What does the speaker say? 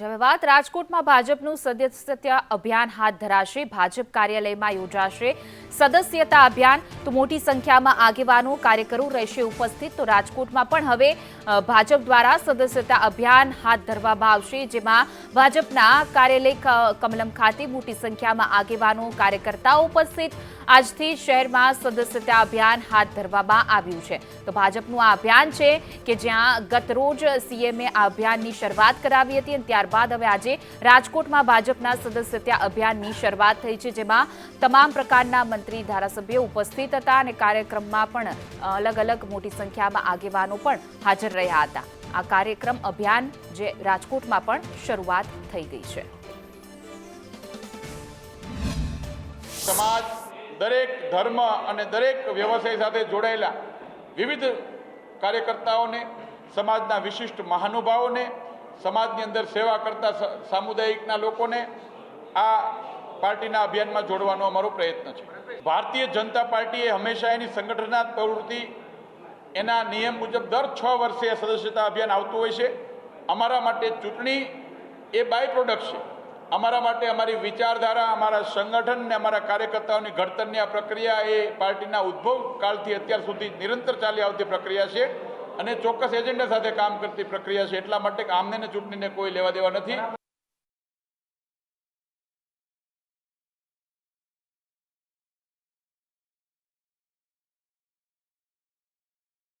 હવે વાત રાજકોટમાં ભાજપનું સદસ્યતા અભિયાન હાથ ધરાશે. ભાજપ કાર્યાલયમાં યોજાશે સદસ્યતા અભિયાન. તો મોટી સંખ્યામાં આગેવાનો, કાર્યકરો રહેશે ઉપસ્થિત. તો રાજકોટમાં પણ હવે ભાજપ દ્વારા સદસ્યતા અભિયાન હાથ ધરવામાં આવશે, જેમાં ભાજપના કાર્યાલય કમલમ ખાતે મોટી સંખ્યામાં આગેવાનો, કાર્યકર્તાઓ ઉપસ્થિત. આજથી શહેરમાં સદસ્યતા અભિયાન હાથ ધરવામાં આવ્યું છે. તો ભાજપનું આ અભિયાન છે કે જ્યાં ગતરોજ સીએમએ આ અભિયાનની શરૂઆત કરાવી હતી અને ત્યારબાદ હવે આજે રાજકોટમાં ભાજપના સદસ્યતા અભિયાનની શરૂઆત થઈ છે, જેમાં તમામ પ્રકારના મંત્રી, ધારાસભ્યો ઉપસ્થિત હતા અને કાર્યક્રમમાં પણ અલગ અલગ મોટી સંખ્યામાં આગેવાનો પણ હાજર રહ્યા હતા. આ કાર્યક્રમ અભિયાન જે રાજકોટમાં પણ શરૂઆત થઈ ગઈ છે. સમાજ, દરેક ધર્મ અને દરેક વ્યવસાય સાથે જોડાયેલા વિવિધ કાર્યકર્તાઓને, સમાજના વિશિષ્ટ મહાનુભાવોને સમાજની અંદર સેવા કરતા સામુદાયિકના લોકોને આ પાર્ટીના અભિયાનમાં જોડવાનો અમારો પ્રયત્ન છે. ભારતીય જનતા પાર્ટીએ હંમેશા એની સંગઠનાત્મક પ્રવૃત્તિ, એના નિયમ મુજબ દર છ વર્ષે આ સદસ્યતા અભિયાન આવતું હોય છે. અમારા માટે ચૂંટણી એ બાય પ્રોડક્ટ છે. અમારા માટે અમારી વિચારધારા, અમારા સંગઠન ને અમારા કાર્યકર્તાઓની ઘડતરની આ પ્રક્રિયા એ પાર્ટીના ઉદ્ભવ કાળથી અત્યાર સુધી નિરંતર ચાલી આવતી પ્રક્રિયા છે. અને ચોક્કસ એજન્ડા સાથે કામ કરતી પ્રક્રિયા છે. એટલા માટે આમને ચૂંટણીને કોઈ લેવા દેવા નથી.